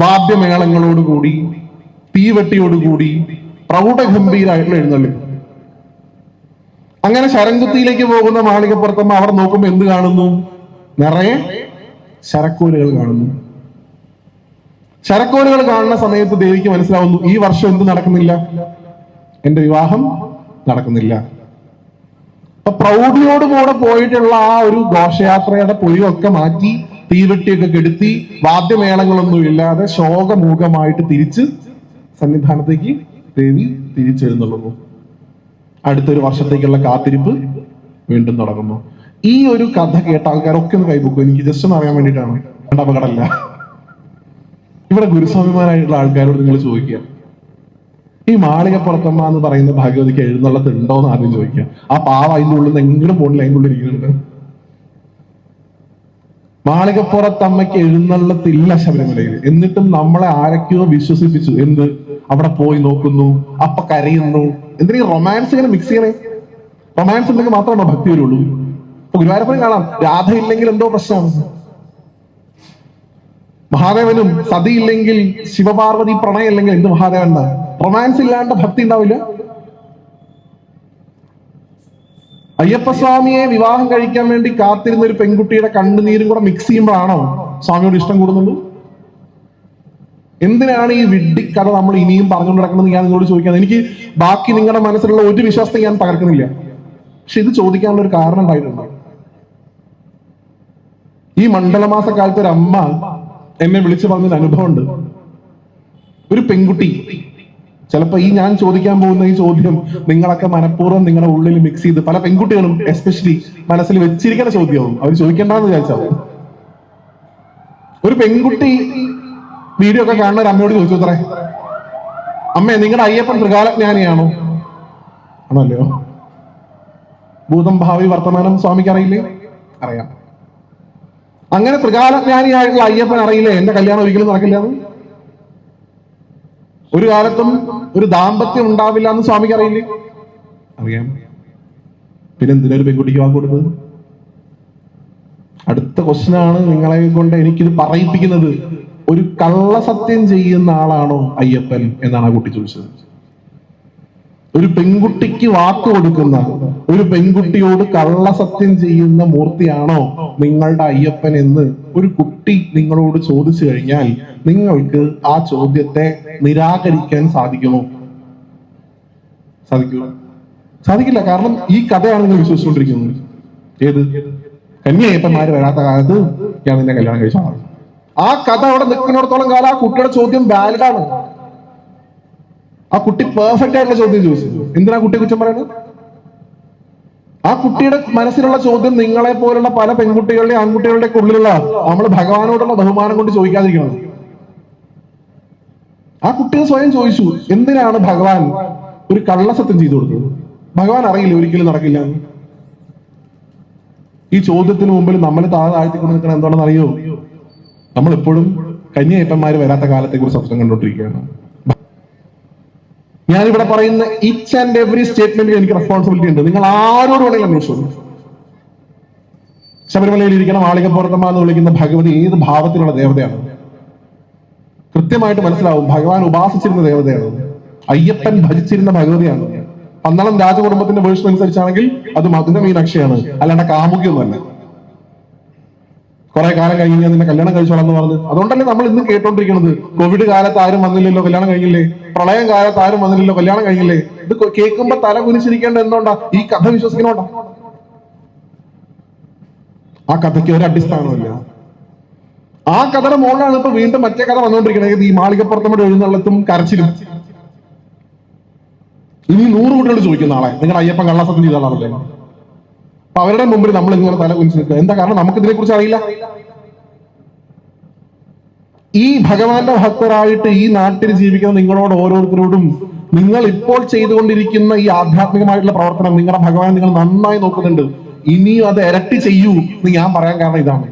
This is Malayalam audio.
വാദ്യമേളങ്ങളോടുകൂടി തീവെട്ടിയോടുകൂടി പ്രൗഢഗംഭീരായിട്ടുള്ള എഴുന്നള്ളി. അങ്ങനെ ശരംകുത്തിയിലേക്ക് പോകുന്ന മാളികപ്പുറത്തമ്മ അവർ നോക്കുമ്പോൾ എന്ത് കാണുന്നു? നിറയെ ശരക്കോലുകൾ കാണുന്നു. ശരക്കോലുകൾ കാണുന്ന സമയത്ത് ദേവിക്ക് മനസ്സിലാവുന്നു ഈ വർഷം എന്ത് നടക്കുന്നില്ല. എന്റെ വിവാഹം നടക്കുന്നില്ല. അപ്പൊ പ്രൗഢിയോടുകൂടെ പോയിട്ടുള്ള ആ ഒരു ഘോഷയാത്രയുടെ പൊലിവൊക്കെ മാറ്റി തീവെട്ടിയൊക്കെ കെടുത്തി വാദ്യമേളങ്ങളൊന്നും ഇല്ലാതെ ശോകമൂകമായിട്ട് തിരിച്ച് സന്നിധാനത്തേക്ക് ദേവി തിരിച്ചെഴുന്നള്ളുന്നു. അടുത്തൊരു വർഷത്തേക്കുള്ള കാത്തിരിപ്പ് വീണ്ടും തുടങ്ങുന്നു. ഈ ഒരു കഥ കേട്ട ആൾക്കാരൊക്കെ ഒന്ന് കൈപൊക്കും. എനിക്ക് ജസ്റ്റ് ഒന്ന് അറിയാൻ വേണ്ടിയിട്ടാണ്. കണ്ട അപകടമല്ല. ഇവിടെ ഗുരുസ്വാമിമാരായിട്ടുള്ള ആൾക്കാരോട് നിങ്ങൾ ചോദിക്കുക. ഈ മാളികപ്പുറത്തമ്മ എന്ന് പറയുന്ന ഭാഗ്യവതിക്ക് എഴുന്നള്ളത്തുണ്ടോ എന്ന് ആദ്യം ചോദിക്കുക. ആ പാവ അതിന്റെ ഉള്ളിൽ നിന്ന് എങ്കിലും പോണില്ല അതിന്റെ ഉള്ളിൽ ഇരിക്കുന്നുണ്ട്. മാളികപ്പുറത്തമ്മയ്ക്ക് എഴുന്നള്ളത്തില്ല ശബരിമലയിൽ. എന്നിട്ടും നമ്മളെ ആരൊക്കെയോ വിശ്വസിപ്പിച്ചു. എന്ത്? അവിടെ പോയി നോക്കുന്നു. അപ്പ കരയുന്നു. എന്തിനാ റൊമാൻസ് ഇങ്ങനെ മിക്സ് ചെയ്യണേ? റൊമാൻസ് ഉണ്ടെങ്കിൽ മാത്രമാണോ ഭക്തി വരുള്ളൂ. ഇപ്പൊ ഗുരുവായൂരപ്പനും കാണാം. രാധ ഇല്ലെങ്കിൽ എന്തോ പ്രശ്നമാണ്. മഹാദേവനും സതിയില്ലെങ്കിൽ ശിവപാർവതി പ്രണയം ഇല്ലെങ്കിൽ എന്ത് മഹാദേവൻ റൊമാൻസ് ഇല്ലാണ്ട് ഭക്തി ഉണ്ടാവില്ല? അയ്യപ്പസ്വാമിയെ വിവാഹം കഴിക്കാൻ വേണ്ടി കാത്തിരുന്ന ഒരു പെൺകുട്ടിയുടെ കണ്ണുനീരും കൂടെ മിക്സ് ചെയ്യുമ്പോഴാണോ സ്വാമിയോട് ഇഷ്ടം കൂടുന്നത്? എന്തിനാണ് ഈ വിഡ്ഢിക്കഥ നമ്മൾ ഇനിയും പറഞ്ഞുകൊണ്ട് നടക്കുന്നത് ഞാൻ നിങ്ങളോട് ചോദിക്കുന്നത്? എനിക്ക് ബാക്കി നിങ്ങളുടെ മനസ്സിലുള്ള ഒരു വിശ്വാസത്തെ ഞാൻ തകർക്കുന്നില്ല. പക്ഷെ ഇത് ചോദിക്കാനുള്ള ഒരു കാരണം ഉണ്ടായിട്ടുണ്ട്. ഈ മണ്ഡലമാസ കാലത്ത് ഒരു അമ്മ എന്നെ വിളിച്ചു പറഞ്ഞൊരു അനുഭവമുണ്ട്. ഒരു പെൺകുട്ടി ചിലപ്പോ ഈ ഞാൻ ചോദിക്കാൻ പോകുന്ന ഈ ചോദ്യം നിങ്ങളൊക്കെ മനഃപൂർവം നിങ്ങളുടെ ഉള്ളിൽ മിക്സ് ചെയ്ത് പല പെൺകുട്ടികളും എസ്പെഷ്യലി മനസ്സിൽ വെച്ചിരിക്കുന്ന ചോദ്യവും അവർ ചോദിക്കേണ്ടെന്ന് വിചാരിച്ചാൽ ഒരു പെൺകുട്ടി വീഡിയോ ഒക്കെ കാണുന്ന ഒരു അമ്മയോട് ചോദിച്ചു അത്രേ. അമ്മേ നിങ്ങളുടെ അയ്യപ്പൻ ത്രികാലജ്ഞാനിയാണോ? ആണല്ലോ. ഭൂതം ഭാവി വർത്തമാനം സ്വാമിക്ക് അറിയില്ലേ? അറിയാം. അങ്ങനെ ത്രികാലജ്ഞാനിയായിട്ടുള്ള അയ്യപ്പൻ അറിയില്ലേ? എന്റെ കല്യാണം ഒരിക്കലും നടക്കില്ല ഒരു കാലത്തും ഒരു ദാമ്പത്യം ഉണ്ടാവില്ല എന്ന് സ്വാമിക്ക് അറിയില്ലേ? അറിയാം. പിന്നെ എന്തിനാ പെൺകുട്ടിക്ക് വാക്ക് കൊടുത്തത്? അടുത്ത ക്വസ്റ്റനാണ് നിങ്ങളെ കൊണ്ട് എനിക്കിത് പറയിപ്പിക്കുന്നത്. ഒരു കള്ളസത്യം ചെയ്യുന്ന ആളാണോ അയ്യപ്പൻ എന്നാണ് ആ കുട്ടി ചോദിച്ചത്. ഒരു പെൺകുട്ടിക്ക് വാക്ക് കൊടുക്കുന്ന ഒരു പെൺകുട്ടിയോട് കള്ളസത്യം ചെയ്യുന്ന മൂർത്തിയാണോ നിങ്ങളുടെ അയ്യപ്പൻ എന്ന് ഒരു കുട്ടി നിങ്ങളോട് ചോദിച്ചു കഴിഞ്ഞാൽ നിങ്ങൾക്ക് ആ ചോദ്യത്തെ നിരാകരിക്കാൻ സാധിക്കുമോ? സാധിക്കില്ല. സാധിക്കില്ല. കാരണം ഈ കഥയാണ് നിങ്ങൾ വിശ്വസിച്ചുകൊണ്ടിരിക്കുന്നത്. ഏത്? കന്യപ്പന്മാര് വരാത്ത കാലത്ത് ഞാൻ നിന്നെ കല്യാണം കഴിച്ചു ആ കഥ അവിടെ നിൽക്കുന്നിടത്തോളം കാലം ആ കുട്ടിയുടെ ചോദ്യം വാലിഡാണ് ആ കുട്ടി പെർഫെക്റ്റ് ആയിട്ടുള്ള ചോദ്യം ചോദിച്ചു. എന്തിനാ കുട്ടി കുറ്റം പറയുന്നത് ആ കുട്ടിയുടെ മനസ്സിലുള്ള ചോദ്യം നിങ്ങളെ പോലുള്ള പല പെൺകുട്ടികളുടെ ആൺകുട്ടികളുടെ ഉള്ളിലുള്ള നമ്മൾ ഭഗവാനോടുള്ള ബഹുമാനം കൊണ്ട് ചോദിക്കാതിരിക്കണം. ആ കുട്ടികൾ സ്വയം ചോദിച്ചു എന്തിനാണ് ഭഗവാൻ ഒരു കള്ളസത്യം ചെയ്തു കൊടുത്തത്? ഭഗവാൻ അറിയില്ല ഒരിക്കലും നടക്കില്ല. ഈ ചോദ്യത്തിന് മുമ്പിൽ നമ്മൾ താഴെ താഴ്ത്തിക്കൊണ്ട് നിൽക്കണം എന്താണെന്ന് അറിയോ? നമ്മൾ എപ്പോഴും കന്യയപ്പന്മാര് വരാത്ത കാലത്തെ കുറിച്ച് സ്വപ്നം കണ്ടോണ്ടിരിക്കുകയാണ് ഞാനിവിടെ പറയുന്ന ഇച്ച് ആൻഡ് എവറി സ്റ്റേറ്റ്മെന്റിൽ എനിക്ക് റെസ്പോൺസിബിലിറ്റി ഉണ്ട്. നിങ്ങൾ ആരോട് വേണമെങ്കിലും അന്വേഷിച്ചു ശബരിമലയിൽ ഇരിക്കുന്ന ആളികപ്പുറത്തമ്മ എന്ന് വിളിക്കുന്ന ഭഗവതി ഏത് ഭാവത്തിലുള്ള ദേവതയാണ്? കൃത്യമായിട്ട് മനസ്സിലാവും. ഭഗവാൻ ഉപാസിച്ചിരുന്ന ദേവതയാണ്. അയ്യപ്പൻ ഭജിച്ചിരുന്ന ഭഗവതിയാണ്. പന്തളം രാജകുടുംബത്തിന്റെ വേഴ്സ് അനുസരിച്ചാണെങ്കിൽ അത് മധുര മീനാക്ഷിയാണ്. അല്ലാണ്ട് കാമുകിയൊന്നുമല്ല. കുറെ കാലം കഴിഞ്ഞ് ഞാൻ നിന്നെ കല്യാണം കഴിച്ചോളാം എന്ന് പറഞ്ഞു. അതുകൊണ്ടല്ലേ നമ്മൾ ഇന്ന് കേട്ടോണ്ടിരിക്കുന്നത്? കോവിഡ് കാലത്ത് ആരും വന്നില്ലല്ലോ. കല്യാണം കഴിഞ്ഞില്ലേ? പ്രളയം കാലത്ത് ആരും വന്നില്ലല്ലോ കല്യാണം കഴിഞ്ഞില്ലേ? ഇത് കേൾക്കുമ്പോ തല കുനിച്ചിരിക്കേണ്ട എന്തുകൊണ്ടാ? ഈ കഥ വിശ്വസിക്കണോണ്ടാ? ആ കഥയ്ക്ക് ഒരു അടിസ്ഥാനമില്ല ആ കഥയുടെ മുകളിലാണ് ഇപ്പൊ വീണ്ടും മറ്റേ കഥ വന്നുകൊണ്ടിരിക്കുന്നത് ഈ മാളികപ്പുറത്തമ്മയുടെ എഴുന്നള്ളത്തും കരച്ചിലും. ഇനി നൂറ് കുട്ടികൾ ചോദിക്കും ആളെ നിങ്ങളുടെ അയ്യപ്പൻ കള്ളാസത്തിന് ചെയ്ത ആളാണല്ലേ അപ്പൊ അവരുടെ മുമ്പിൽ നമ്മൾ ഇങ്ങനെ തല കുനിച്ച് നിൽക്കുക. എന്താ കാരണം? നമുക്ക് ഇതിനെ കുറിച്ച് അറിയില്ല. ഈ ഭഗവാന്റെ ഭക്തരായിട്ട് ഈ നാട്ടിൽ ജീവിക്കുന്ന നിങ്ങളോട് ഓരോരുത്തരോടും നിങ്ങൾ ഇപ്പോൾ ചെയ്തുകൊണ്ടിരിക്കുന്ന ഈ ആധ്യാത്മികമായിട്ടുള്ള പ്രവർത്തനം നിങ്ങളുടെ ഭഗവാൻ നിങ്ങൾ നന്നായി നോക്കുന്നുണ്ട്. ഇനിയും അത് ഇരട്ടി ചെയ്യൂ എന്ന് ഞാൻ പറയാൻ കാരണം ഇതാണ്.